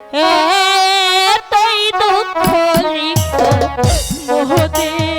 এতই দুঃখ মোহদের